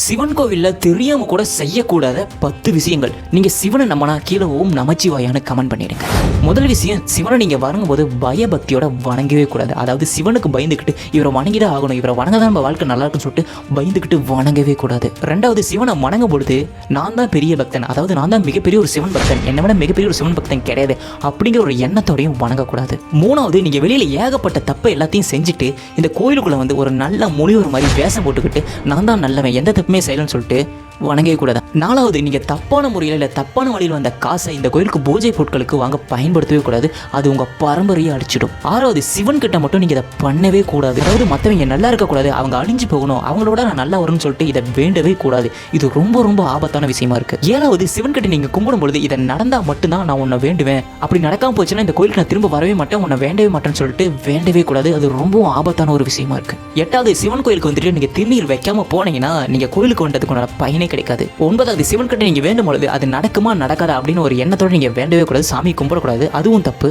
சிவன் கோவிலில் தெரியாமல் கூட செய்யக்கூடாத பத்து விஷயங்கள். நீங்கள் சிவனை நம்மனா கீழே ஓம் நமச்சிவாயான்னு கமெண்ட் பண்ணிடுங்க. முதல் விஷயம் சிவனை நீங்கள் வணங்கும்போது பயபக்தியோட வணங்கவே கூடாது. அதாவது சிவனுக்கு பயந்துக்கிட்டு இவரை வணங்கிதான் ஆகணும் இவரை வணங்க தான் நம்ம வாழ்க்கை நல்லா இருக்குன்னு சொல்லிட்டு பயந்துக்கிட்டு வணங்கவே கூடாது. ரெண்டாவது சிவனை வணங்கும் பொழுது நான் தான் பெரிய பக்தன். அதாவது நான் தான் மிகப்பெரிய ஒரு சிவன் பக்தன். என்னை விட மிகப்பெரிய ஒரு சிவன் பக்தன் கிடையாது. அப்படிங்கிற ஒரு எண்ணத்தோடையும் வணங்கக்கூடாது. மூணாவது நீங்கள் வெளியில் ஏகப்பட்ட தப்பை எல்லாத்தையும் செஞ்சுட்டு இந்த கோயிலுக்குள்ளே வந்து ஒரு நல்ல முனிவர் மாதிரி வேஷம் போட்டுக்கிட்டு நான் தான் நல்லவன் எந்த தப்புமே செய்யலன்னு சொல்லிட்டு வணங்கவே கூடாது. நாலாவது நீங்கள் தப்பான முறையில் இல்லை தப்பான வழியில் வந்த காசை இந்த கோயிலுக்கு பூஜை பொருட்களுக்கு வாங்க பயன்படுத்தவே கூடாது. அது உங்கள் பரம்பரையை அடிச்சிடும் ஆறாவது சிவன் கிட்ட மட்டும் நீங்கள் இதை பண்ணவே கூடாது. அதாவது மற்றவங்க நல்லா இருக்கக்கூடாது அவங்க அழிஞ்சு போகணும் அவங்களோட நான் நல்லா வரும்னு சொல்லிட்டு இதை வேண்டவே கூடாது. இது ரொம்ப ரொம்ப ஆபத்தான விஷயமா இருக்கு. ஏழாவது சிவன் கிட்ட நீங்கள் கும்பிடும் பொழுது இதை நடந்தால் மட்டும்தான் நான் உன்னை வேண்டுவேன். அப்படி நடக்காம போச்சுன்னா இந்த கோயிலுக்கு நான் திரும்ப வரவே மாட்டேன் உன்னை வேண்டவே மாட்டேன்னு சொல்லிட்டு வேண்டவே கூடாது. அது ரொம்பவும் ஆபத்தான ஒரு விஷயமா இருக்கு. எட்டாவது சிவன் கோயிலுக்கு வந்துட்டு நீங்கள் திருநீர் வைக்காம போனீங்கன்னா நீங்கள் கோயிலுக்கு வந்ததுக்கு பயனே கிடைக்காது. ஒன்பதாவது சிவன் கிட்ட நீங்க வேண்டும் பொழுது அது நடக்குமா நடக்காதா அப்படின்னு ஒரு எண்ணத்தோட நீங்க வேண்டவே கூடாது சாமி கும்பிடக்கூடாது அதுவும் தப்பு.